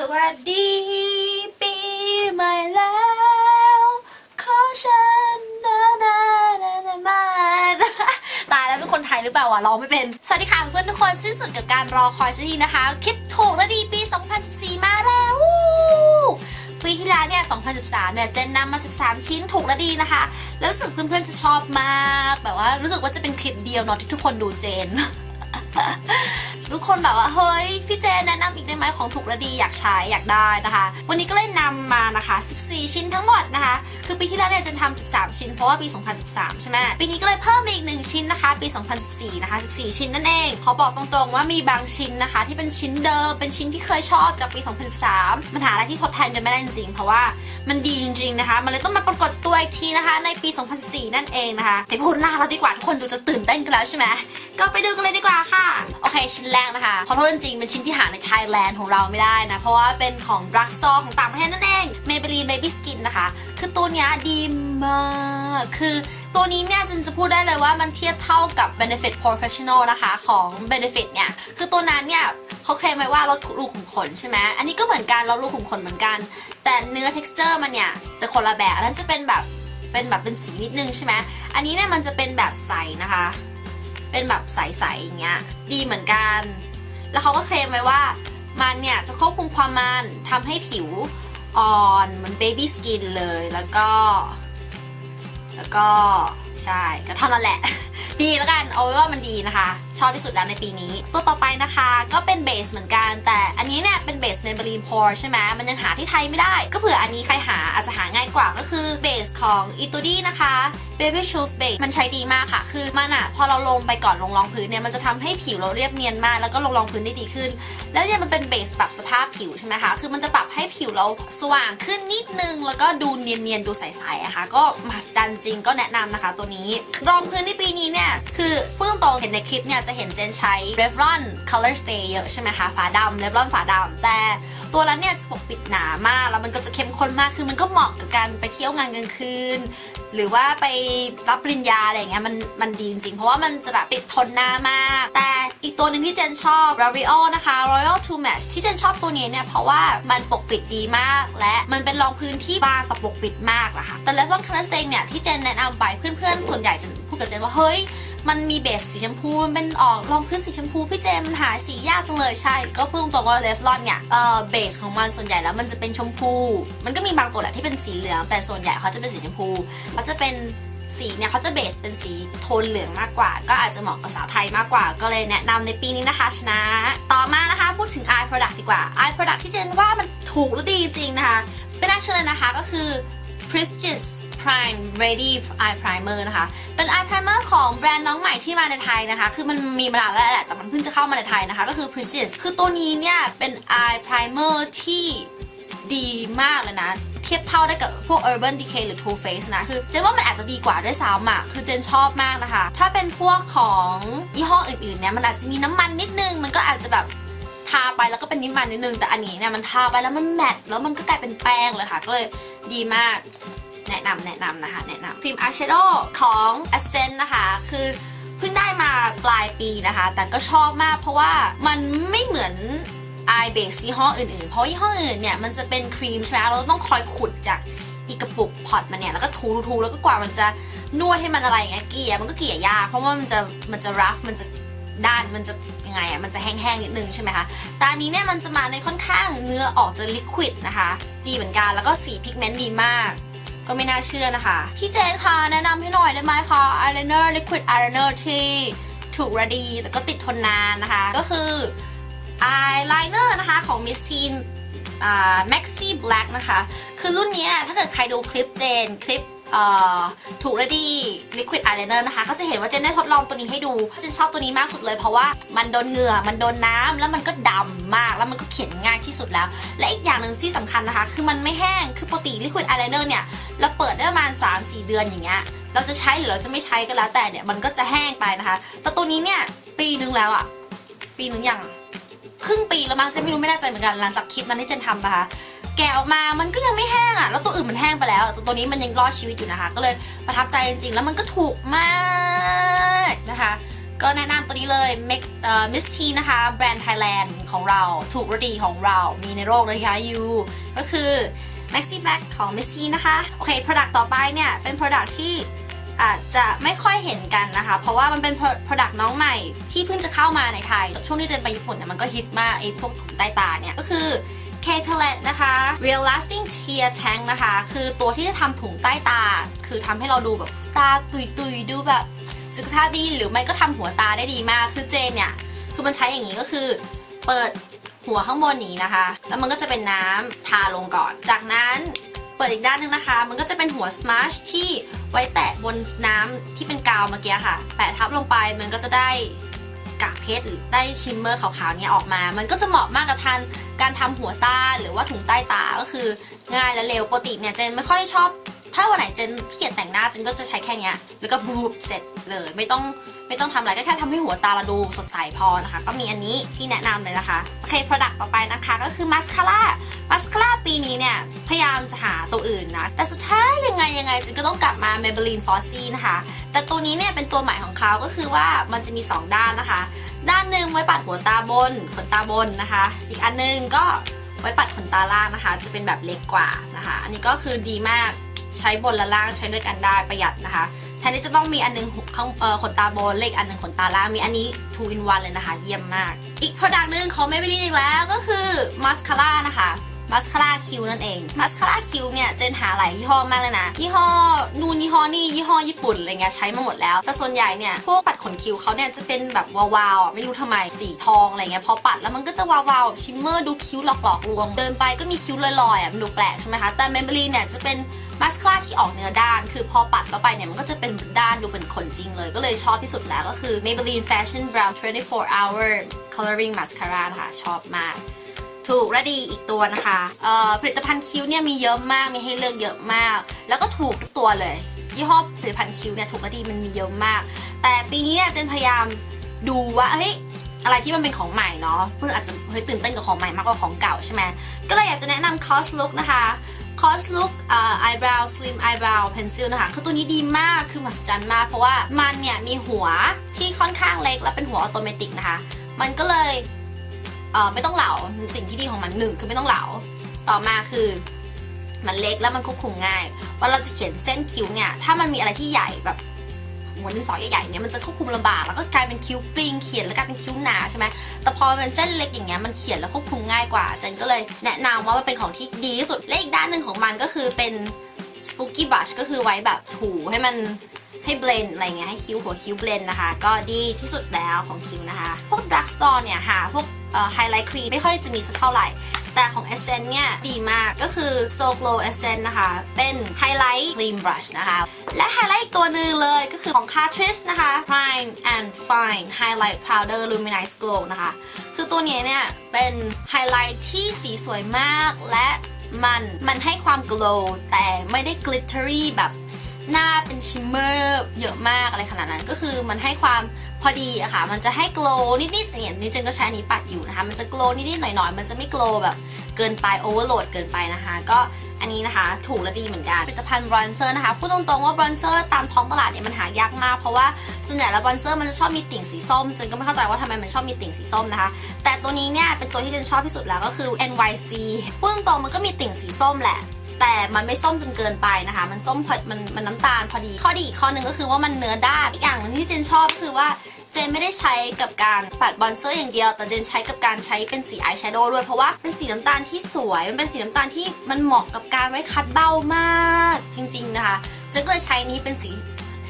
สวัสดีปีใหม่แล้ว ขอฉันนานานานามาตายแล้วเป็นคนไทยหรือเปล่าวะร้องไม่เป็น สวัสดีค่ะเพื่อนทุกคนสิ้นสุดกับการรอคอยสักทีนะคะ คิดถูกและดีปี 2014 มาแล้วปีที่แล้วเนี่ย 2013 เนี่ย เจนนำมา 13 ชิ้นถูกและดีนะคะ แล้วรู้สึกเพื่อนๆจะชอบมาก แบบว่ารู้สึกว่าจะเป็นคลิปเดียวเนาะที่ทุกคนดูเจน ทุกคนแบบว่าเฮ้ยพี่เจนแนะนำอีกได้ไหมของถูกและดีอยากใช้อยากได้นะคะ วันนี้ก็เลยนำมานะคะ 14 ชิ้นทั้งหมดนะคะ คือปีที่แล้วเนี่ยจนทำ13 ชิ้นเพราะว่าปี 2013 ใช่ไหมปีนี้ก็เลยเพิ่มมาอีกหนึ่งชิ้นนะคะ ปี 2014 นะคะ 14 ชิ้นนั่นเองขอบอกตรงๆว่ามีบางชิ้นนะคะ ที่เป็นชิ้นเดิมเป็นชิ้นที่เคยชอบจากปี 2013 มันหาอะไรที่ทดแทนกันไม่ได้จริงๆเพราะว่ามันดีจริงๆนะคะ มันเลยต้องมาปรากฏตัวอีกทีนะคะ ในปี 2014 นั่นเองนะคะไปพูดล่าแล้วดีกว่าทุกคนดูจะตื่นเต้นกันแล้วใช่ไหมก็ไปดูกันเลยดีกว่าค่ะโอเคชิ้นแรกนะคะขอโทษจริงๆเป็นชิ้นที่หาในไทยแลนด์ของเราไม่ได้นะ เพราะว่าเป็นของ drug store ของต่างประเทศนั่นเอง Maybelline Baby Skin นะคะ คือตัวเนี้ยดีมากคือตัวนี้เนี่ยจินจะพูดได้เลยว่ามันเทียบเท่ากับ Benefit Professional นะคะของ Benefit เนี่ย คือตัวนั้นเนี่ยเขาเคลมไว้ว่าลดรูขุมขนใช่ไหมอันนี้ก็เหมือนกันลดรูขุมขนเหมือนกัน แต่เนื้อ texture มันเนี่ย จะคนละแบบอันนั้นจะเป็นแบบเป็นแบบเป็นสีนิดนึงใช่ไหมอันนี้เนี่ยมันจะเป็นแบบใสนะคะ เป็นแบบใสๆอย่างเงี้ยดีเหมือนกัน แล้วเขาก็เคลมไว้ว่ามันเนี่ยจะควบคุมความมันทำให้ผิวอ่อนเหมือนเบบี้สกินเลยแล้วก็ แล้วก็ใช่ก็เท่านั้นแหละ ดีแล้วกันเอาไว้ว่ามันดีนะคะ ชอบที่สุดแล้วในปีนี้ ตัวต่อไปนะคะก็เป็นเบสเหมือนกัน แต่อันนี้เนี่ยเป็นเบส Maybelline Pore ใช่ไหมมันยังหาที่ไทยไม่ได้ ก็เผื่ออันนี้ใครหาอาจจะหาง่ายกว่าก็คือเบสของ i t u d i นะคะ Baby Shoes Base มันใช้ดีมากค่ะ คือมันอะพอเราลงไปก่อนลงรองพื้นเนี่ย มันจะทำให้ผิวเราเรียบเนียนมาก แล้วก็ลงรองพื้นได้ดีขึ้น แล้วเนี่ยมันเป็นเบสปรับสภาพผิวใช่ไหมคะ คือมันจะปรับให้ผิวเราสว่างขึ้นนิดนึง แล้วก็ดูเนียนๆ ดูใสๆอะค่ะ ก็มหัศจรรย์จริงก็แนะนำนะคะตัวนี้ รองพื้นในปีนี้เนี่ย คือพูดตรงๆเห็นในคลิปเนี่ยจะเห็นเจนใช้ Revlon Color Stay เยอะใช่ไหมคะฝาดำ Revlon ฝาดำแต่ตัวนั้นเนี่ยจะปกปิดหนามาก แล้วมันก็จะเข้มข้นมาก คือมันก็เหมาะกับการไปเที่ยวงานกลางคืน หรือว่าไปรับปริญญาอะไรอย่างเงี้ยมันมันดีจริงเพราะว่ามันจะแบบติดทนหน้ามาก แต่อีกตัวหนึ่งที่เจนชอบ L'Oreal นะคะ Royal to Match ที่เจนชอบตัวนี้เนี่ยเพราะว่ามันปกปิดดีมาก และมันเป็นรองพื้นที่บางแต่ปกปิดมากอะค่ะแต่ Revlon Color Stay เนี่ยที่เจนแนะนำไปเพื่อนๆ ส่วนใหญ่จะพูดกับเจนว่าเฮ้ยมันมีเบสสีชมพูมันเป็นออกรองพื้นสีชมพูพี่เจมันหาสียากจังเลยใช่ ก็พูดตรงๆว่าเลฟลอนเนี่ยเออเบสของมันส่วนใหญ่แล้วมันจะเป็นชมพู มันก็มีบางตัวแหละที่เป็นสีเหลืองแต่ส่วนใหญ่เขาจะเป็นสีชมพูเขาจะเป็น สีเนี่ยเขาจะเบสเป็นสีโทนเหลืองมากกว่า ก็อาจจะเหมาะกับสาวไทยมากกว่า ก็เลยแนะนำในปีนี้นะคะชนะ ต่อมานะคะพูดถึง eye product ดีกว่า eye product ที่เจนว่ามันถูกและดีจริงนะคะไม่น่าเชื่อเลยนะคะก็คือ Prestige Prime Ready Eye Primer นะคะ เป็น Eye Primer ของแบรนด์น้องใหม่ที่มาในไทยนะคะ คือมันมีมานานแล้วแหละ แต่มันเพิ่งจะเข้ามาในไทยนะคะ ก็คือ Prestige คือตัวนี้เนี่ย เป็น Eye Primer ที่ดีมากเลยนะ เทียบเท่าได้กับพวก Urban Decay หรือ Too Faced นะ คือเจนว่ามันอาจจะดีกว่าด้วยซ้ำอะคือเจนชอบมากนะคะ ถ้าเป็นพวกของยี่ห้ออื่นๆเนี่ยมันอาจจะมีน้ำมันนิดนึง มันก็อาจจะแบบทาไปแล้วก็เป็นนิมมันนิดนึงแต่อันนี้เนี่ยมันทาไปแล้วมันแมตต์แล้วมันก็กลายเป็นแป้งเลยค่ะ ก็เลยดีมากแนะนำแนะนำนะคะแนะนำครีมอายแชโดว์ของ Ascent นะคะ คือเพิ่งได้มาปลายปีนะคะ แต่ก็ชอบมากเพราะว่ามันไม่เหมือน eye base ยี่ห้ออื่นๆ เพราะยี่ห้ออื่นเนี่ยมันจะเป็นครีมใช่ไหมเราต้องคอยขุดจากอีกกระปุกพอตมันเนี่ยแล้วก็ทูทูแล้วก็กว่ามันจะนวดให้มันอะไรอย่างเงี้ยเกลี่ยมันก็เกลี่ยยากเพราะว่ามันจะมันจะรัฟมันจะด้านมันจะยังไงอะมันจะแห้งๆนิดนึงใช่ไหมคะต่อันนี้เนี่ยมันจะมาในค่อนข้างเนื้อออกจะลิควิดนะคะ ดีเหมือนกันแล้วก็สีพิกเมนต์ดีมาก ก็ไม่น่าเชื่อนะคะ พี่เจนคะแนะนำให้หน่อยได้ไหมคะ eyeliner liquid eyeliner ที่ถูกระดีแล้วก็ติดทนนานนะคะ ก็คือ eyeliner นะคะของ Miss Teen อ่า Maxi Black นะคะ คือรุ่นนี้ถ้าเกิดใครดูคลิปเจนคลิปถูกระดี liquid eyeliner นะคะ ก็จะเห็นว่าเจนได้ทดลองตัวนี้ให้ดูเจนชอบตัวนี้มากสุดเลยเพราะว่ามันโดนเหงื่อ มันโดนน้ำแล้วมันก็ดำมากแล้วมันก็เขียนง่ายที่สุดแล้ว และอีกอย่างหนึ่งที่สำคัญนะคะ คือมันไม่แห้งคือปกติ liquid eyeliner เนี่ยเราเปิดได้ประมาณ 3-4 เดือนอย่างเงี้ยเราจะใช้หรือเราจะไม่ใช้ก็แล้วแต่เนี่ยมันก็จะแห้งไปนะคะ แต่ตัวนี้เนี่ยปีนึงแล้วอะปีนึงอยัง ครึ่งปีแล้วมั้งเจนไม่รู้ไม่แน่ใจเหมือนกันหลังจากคลิปนั้นที่เจนทำนะคะแกะออกมามันก็ยังไม่แห้งอะแล้วตัวอื่นมันแห้งไปแล้วแต่ตัวนี้มันยังรอดชีวิตอยู่นะคะ ก็เลยประทับใจจริงๆ แล้วมันก็ถูกมากนะคะ ก็แนะนำตัวนี้เลย Make เอ่อ Miss T นะคะ แบรนด์ไทยแลนด์ของเรา ถูกรดีของเรา มีในโลกเลยค่ะยูก็คือ Maxi Black ของ Miss T นะคะ โอเค Product ต่อไปเนี่ย เป็น Product ที่ อาจจะไม่ค่อยเห็นกันนะคะ เพราะว่ามันเป็น Product น้องใหม่ที่เพิ่งจะเข้ามาในไทย ช่วงที่เจนไปญี่ปุ่นเนี่ยมันก็ฮิตมากไอ้พวกถุงใต้ตาเนี่ยก็คือ K Palette นะคะ Real Lasting Tear Tank นะคะ คือตัวที่จะทำถุงใต้ตา คือทำให้เราดูแบบตาตุยๆดูแบบสุขภาพดีหรือไม่ก็ทำหัวตาได้ดีมาก คือเจนเนี่ย คือมันใช้อย่างนี้ก็คือเปิดหัวข้างบนนี้นะคะ แล้วมันก็จะเป็นน้ำทาลงก่อน จากนั้น เปิดอีกด้านหนึงนะคะ มันก็จะเป็นหัวสมาร์ชที่ไว้แตะบนน้ำที่เป็นกาวเมื่อกี้ค่ะ แปะทับลงไปมันก็จะได้กากเพชรหรือได้ชิมเมอร์ขาวๆเนี่ยออกมา มันก็จะเหมาะมากกับทานการทำหัวตาหรือว่าถุงใต้ตาก็คือง่ายและเร็วปกติเนี่ยเจนไม่ค่อยชอบ ถ้าวันไหนเจนขี้เกียจแต่งหน้าเจนก็จะใช้แค่เนี้ยแล้วก็บูบเสร็จเลยไม่ต้อง ไม่ต้องทำอะไรก็แค่ทำให้หัวตาเราดูสดใสพอนะคะ ก็มีอันนี้ที่แนะนำเลยนะคะโอเค product ต่อไปนะคะก็คือมาสคาร่ามาสคาร่าปีนี้เนี่ย พยายามจะหาตัวอื่นนะ แต่สุดท้ายยังไงยังไงเจนก็ต้องกลับมา Maybelline f o s s y นะคะ แต่ตัวนี้เนี่ยเป็นตัวใหม่ของเขาก็คือว่ามันจะมี 2 ด้านนะคะ ด้านหนึ่งไว้ปัดหัวตาบนขนตาบนนะคะ อีกอันหนึงก็ไว้ปัดขนตาล่างนะคะ จะเป็นแบบเล็กกว่านะคะ อันนี้ก็คือดีมากใช้บนและล่างใช้ด้วยกันได้ประหยัดนะคะ นที่จะต้องมีอันหนึงข้างขนตาบนเลขอันหนึงขนตาล่างมีอันนี้ two in one เลยนะคะ เยี่ยมมาก อีก product หนึ่งของ Maybelline อีกแล้วก็คือมาสคาร่านะคะมาสคาร่าคิวนั่นเองมาสคาร่าคิวเนี่ยเจนหาหลายยี่ห้อมากเลยนะ ยี่ห้อนูนยี่ห้อนี่ยี่ห้อญี่ปุ่นอะไรเงี้ยใช้มาหมดแล้ว แต่ส่วนใหญ่เนี่ยพวกปัดขนคิ้วเขาเนี่ยจะเป็นแบบวาวๆอะไม่รู้ทำไมสีทองอะไรเงี้ยพอปัดแล้วมันก็จะวาวๆแบบชิมเมอร์ดูคิ้วหลอกๆลวงเดินไปก็มีคิ้วลอยๆอะมันดูแปลกใช่ไหมคะ แต่ Maybelline เนี่ยจะเป็น มาสคาร่าที่ออกเนื้อด้าน คือพอปัดเข้าไปเนี่ยมันก็จะเป็นด้านดูเป็นขนจริงเลย ก็เลยชอบที่สุดแล้วก็คือ Maybelline Fashion Brown 24 Hour Coloring Mascara นะคะชอบมาก ถูกและดีอีกตัวนะคะผลิตภัณฑ์คิ้วเนี่ยมีเยอะมาก มีให้เลือกเยอะมาก แล้วก็ถูกทุกตัวเลยยี่ห้อผลิตภัณฑ์คิ้วเนี่ยถูกและดีมันมีเยอะมาก แต่ปีนี้เนี่ยเจนพยายามดูว่าเฮ้ยอะไรที่มันเป็นของใหม่เนาะเพื่อนอาจจะเฮ้ยตื่นเต้นกับของใหม่มากกว่าของเก่าใช่ไหมก็เลยอยากจะแนะนำ Cos Look นะคะ Cos Look อ่า Eyebrow Slim Eyebrow Pencil นะคะ คือตัวนี้ดีมาก คือมหัศจรรย์มาก เพราะว่ามันเนี่ยมีหัวที่ค่อนข้างเล็กและเป็นหัวออโตเมติกนะคะ มันก็เลยเอ่อไม่ต้องเหลา สิ่งที่ดีของมันหนึ่งคือไม่ต้องเหลา ต่อมาคือมันเล็กแล้วมันควบคุมง่ายว่าเราจะเขียนเส้นคิ้วเนี่ย ถ้ามันมีอะไรที่ใหญ่แบบ หัวดินสอใหญ่ๆเนี่ยมันจะควบคุมลำบากแล้วก็กลายเป็นคิ้วปลิงเขียนแล้วกลายเป็นคิ้วหนาใช่ไหมแต่พอเป็นเส้นเล็กอย่างเงี้ยมันเขียนแล้วควบคุมง่ายกว่าเจนก็เลยแนะนำว่ามันเป็นของที่ดีที่สุดและอีกด้านหนึ่งของมันก็คือเป็น spooky brush ก็คือไว้แบบถูให้มันให้เบลนอะไรเงี้ยให้คิ้วหัวคิ้วเบลนนะคะ ก็ดีที่สุดแล้วของคิ้วนะคะ พวก drug store เนี่ยหาพวกไฮไลท์ครีมไม่ค่อยจะมีสักเท่าไหร่ แต่ของ Essence เนี่ยดีมากก็คือ So Glow Essence นะคะ เป็นไฮไลท์ครีมบรัชนะคะ และไฮไลท์อีกตัวหนึ่งเลยก็คือของ Catrice นะคะ Prime and Fine Highlight Powder Luminize Glow นะคะ คือตัวนี้เนี่ยเป็นไฮไลท์ที่สีสวยมากและมันมันให้ความ glow แต่ไม่ได้ glittery แบบหน้าเป็นชิมเมอร์เยอะมากอะไรขนาดนั้น ก็คือมันให้ความ อดีอะค่ะ มันจะให้โกลนิดๆอย่างนี้เจนก็ใช้อันนี้ปัดอยู่นะคะ มันจะโกลนิดๆหน่อยๆ มันจะไม่โกลแบบเกินไปโอเวอร์โหลดเกินไปนะคะ ก็อันนี้นะคะถูกและดีเหมือนกันผลิตภัณฑ์บรอนเซอร์นะคะพูดตรงๆว่าบรอนเซอร์ตามท้องตลาดเนี่ยมันหายากมากเพราะว่าส่วนใหญ่แล้วบรอนเซอร์มันจะชอบมีติ่งสีส้มจนก็ไม่เข้าใจว่าทำไมมันชอบมีติ่งสีส้มนะคะ แต่ตัวนี้เนี่ยเป็นตัวที่เจนชอบที่สุดแล้วก็คือ NYC พูดตรงๆมันก็มีติ่งสีส้มแหละแต่มันไม่ส้มจนเกินไปนะคะ มันส้มพอมันมันน้ำตาลพอดี ข้อดีอีกข้อหนึ่งก็คือว่ามันเนื้อด้านอีกอย่างนึงที่เจนชอบคือว่า จนไม่ได้ใช้กับการปัดบอนเซอร์อย่างเดียว แต่เจนใช้กับการใช้เป็นสีอายแชโดว์ด้วยเพราะว่าเป็นสีน้ำตาลที่สวย มันเป็นสีน้ำตาลที่มันเหมาะกับการไว้คัดเบ้ามากจริง ๆ นะคะเจนก็เลยใช้นี้เป็นสี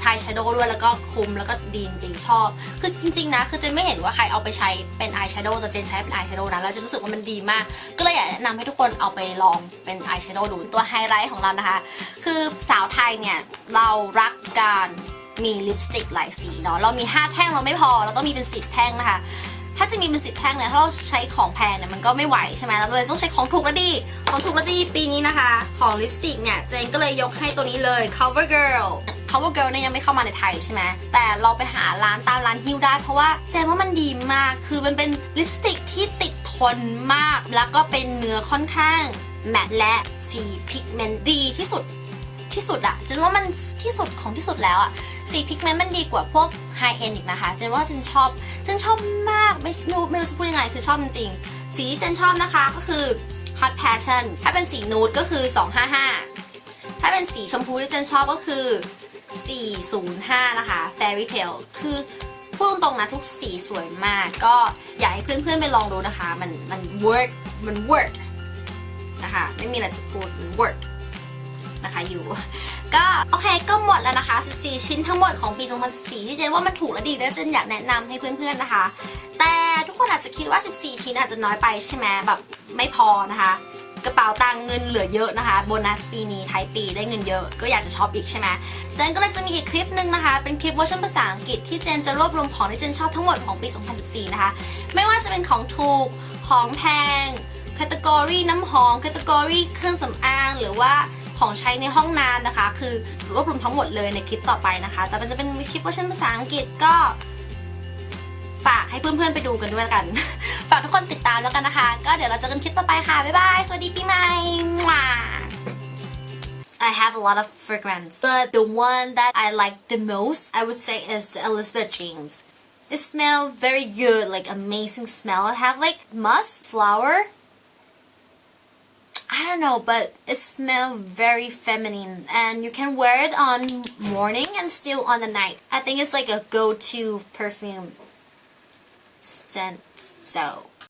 ชายแชโดว์ด้วยแล้วก็คุมแล้วก็ดีจริงชอบ คือจริง ๆ นะ คือเจนไม่เห็นว่าใครเอาไปใช้เป็นอายแชโดว์แต่เจนใช้เป็นอายแชโดว์นะแล้วเจนรู้สึกว่ามันดีมาก ก็เลยอยากแนะนำให้ทุกคนเอาไปลองเป็นอายแชโดว์ดูตัวไฮไลท์ของเรานะคะ คือสาวไทยเนี่ยเรารักการ มีลิปสติกหลายสีเนาะเรามี 5 แท่งเราไม่พอ เราต้องมีเป็น 10 แท่งนะคะ ถ้าจะมีเป็นสิบแท่งเนี่ยถ้าเราใช้ของแพงเนี่ยมันก็ไม่ไหวใช่ไหมเราเลยต้องใช้ของถูกและดี ของถูกและดีปีนี้นะคะ ของลิปสติกเนี่ยเจนก็เลยยกให้ตัวนี้เลย Cover Girl Cover Girl เนี่ยยังไม่เข้ามาในไทยใช่ไหมแต่เราไปหาร้านตามร้านฮิวได้ เพราะว่าเจนว่ามันดีมากคือมันเป็นลิปสติกที่ติดทนมากแล้วก็เป็นเนื้อค่อนข้างแมตและสีพิกเมนต์ดีที่สุด ที่สุดอะเจนว่ามันที่สุดของที่สุดแล้วอะสีพิกเมนต์มันดีกว่าพวกไฮเอ็นอีกนะคะเจนว่าเจนชอบเจนชอบมากไม่รู้ไม่รู้จะพูดยังไงคือชอบจริงสีที่เจนชอบนะคะก็คือ hot passion ถ้าเป็นสีนูดก็คือ 255 ถ้าเป็นสีชมพูที่เจนชอบก็คือ 405 นะคะ fairy tale คือพูดตรงๆนะทุกสีสวยมาก ก็อยากให้เพื่อนๆไปลองดูนะคะ มันมัน work มัน work นะคะ ไม่มีอะไรจะพูดมัน work นะคะอยู่ ก็โอเคก็หมดแล้วนะคะ 14 ชิ้นทั้งหมดของปี 2014 ที่เจนว่ามันถูกและดีและเจนอยากแนะนำให้เพื่อนๆนะคะ แต่ทุกคนอาจจะคิดว่า 14 ชิ้นอาจจะน้อยไปใช่ไหมแบบไม่พอนะคะกระเป๋าตังค์เงินเหลือเยอะนะคะโบนัสปีนี้ท้ายปีได้เงินเยอะก็อยากจะช็อปอีกใช่ไหมเจนก็เลยจะมีอีกคลิปหนึ่งนะคะ เป็นคลิปเวอร์ชันภาษาอังกฤษที่เจนจะรวบรวมของที่เจนชอบทั้งหมดของปี 2014 นะคะ ไม่ว่าจะเป็นของถูกของแพงแคตตากรีน้ำหอมแคตตากรีเครื่องสำอางหรือว่า ของใช้ในห้องน้ำนะคะ คือรวบรวมทั้งหมดเลยในคลิปต่อไปนะคะ แต่มันจะเป็นคลิปเวอร์ชันภาษาอังกฤษก็ ฝากให้เพื่อนๆไปดูกันด้วยกัน ฝากทุกคนติดตามแล้วกันนะคะ ก็เดี๋ยวเราเจอกันคลิปต่อไปค่ะ บ๊ายบาย สวัสดีปีใหม่ I have a lot of fragrance, but the one that I like the most, I would say, is Elizabeth James. It smells very good, like amazing smell. It have like musk flower. I don't know, but it smells very feminine, and you can wear it on morning and still on the night. I think it's like a go-to perfume scent. So